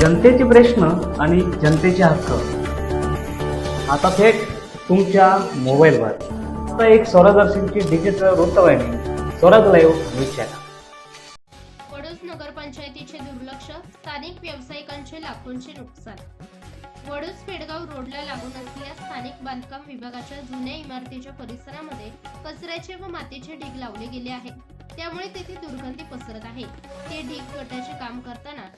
जनतेचे प्रश्न आणि जनतेचे हक्क. आता थेट तुमच्या मोबाईलवर आता एक स्वरादर्शनची डिजिटल वृत्तवाहिनी Swaraj live news channel Vaduj नगरपंचायतीचे दुर्लक्ष स्थानिक व्यावसायिकांचे लाखोंचे नुकसान. वडूज पेडगाव रोडला लागून असलेल्या स्थानिक बांधकाम विभागाच्या जुन्या इमारतीच्या परिसरामध्ये कचऱ्याचे व मातीचे ढीग लावले गेले आहेत. त्यामुळे तेथे दुर्गंधी पसरत आहे. ते ढीग गटाचे काम करताना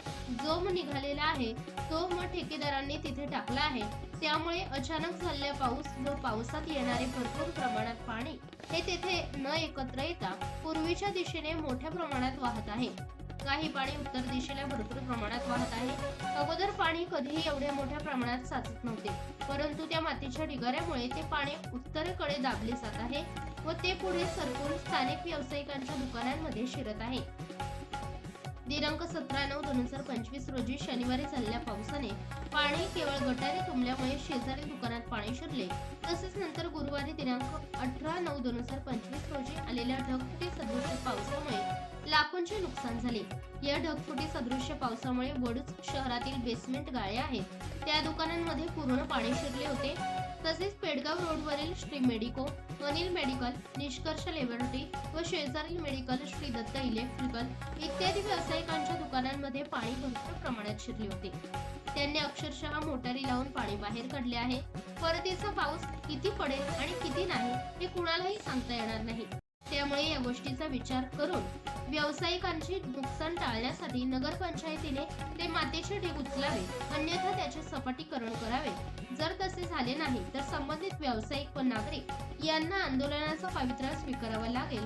जो म निघालेला आहे तो मग ठेकेदारांनी तिथे टाकला आहे. त्यामुळे अचानक झालेला पाऊस व पावसात येणारे भरपूर प्रमाणात पाणी हे तेथे न एकत्र येता पूर्वीच्या दिशेने मोठ्या प्रमाणात वाहत आहे. काही पाणी उत्तर दिशेला भरपूर प्रमाणात वाहत आहे. अगोदर पाणी कधीही एवढ्या मोठ्या प्रमाणात साचत नव्हते. परंतु त्या मातीच्या ढिगाऱ्यामुळे ते पाणी उत्तरेकडे दाबले जात आहे व ते पुढे सरकून स्थानिक व्यावसायिकांच्या दुकानांमध्ये शिरत आहे. दिनांक सतरा नऊ दोन हजार पंचवीस रोजी शनिवारी झालेल्या पावसाने पाणी केवळ गटारे तुंबल्यामुळे शेजारी दुकानात पाणी शिरले. तसेच नंतर गुरुवारी दिनांक अठरा नऊ दोन हजार पंचवीस रोजी आलेल्या ढगफुटी सदृश पावसामुळे लाखोंचे नुकसान झाले. या ढगफुटी सदृश्य पावसामुळे वडूच शहरातील बेसमेंट गाळे आहेत. त्या दुकानांमध्ये पूर्ण पाणी शिरले होते. तसेच पेडगाव रोडवरील श्री मेडिको अनिल मेडिकल निष्कर्ष लेबर्टी व शेजारील मेडिकल श्री दत्त इलेक्ट्रिकल इत्यादी व्यावसायिकांच्या दुकानांमध्ये पाणी भरपूर प्रमाणात शिरले होते. त्यांनी अक्षरशः मोटारी लावून पाणी बाहेर काढले आहे. परतीचा पाऊस किती पडेल आणि किती नाही हे कुणालाही सांगता येणार नाही. त्यामुळे या गोष्टीचा विचार करून व्यावसायिकांचे नुकसान टाळण्यासाठी नगरपंचायतीने ते मातेचे ढीग उचलावे अन्यथा त्याचे सपाटीकरण करावे. जर तसे झाले नाही तर संबंधित व्यावसायिक व नागरिक यांना आंदोलनाचा पावित्र्य स्वीकारावा लागेल.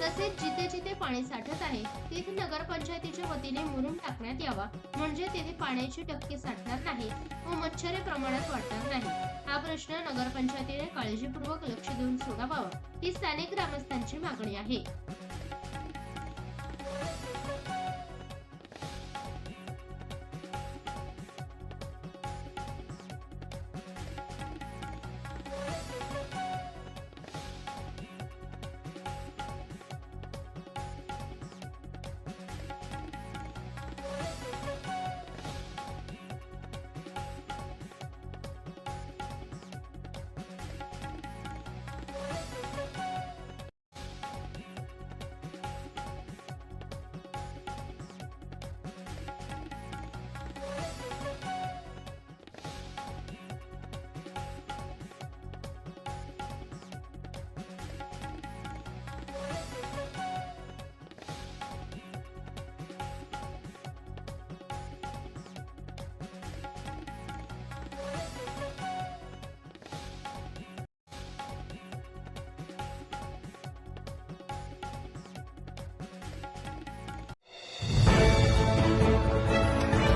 तसेच जिथे जिथे पाणी साठत आहे तिथे नगरपंचायतीच्या वतीने मुरुम टाकण्यात यावा. म्हणजे तेथे पाण्याची टक्के साठणार नाही व मच्छरे प्रमाणात वाढणार नाही. हा प्रश्न नगरपंचायतीने काळजीपूर्वक लक्ष देऊन सोडावा ही स्थानिक ग्रामस्थांची मागणी आहे.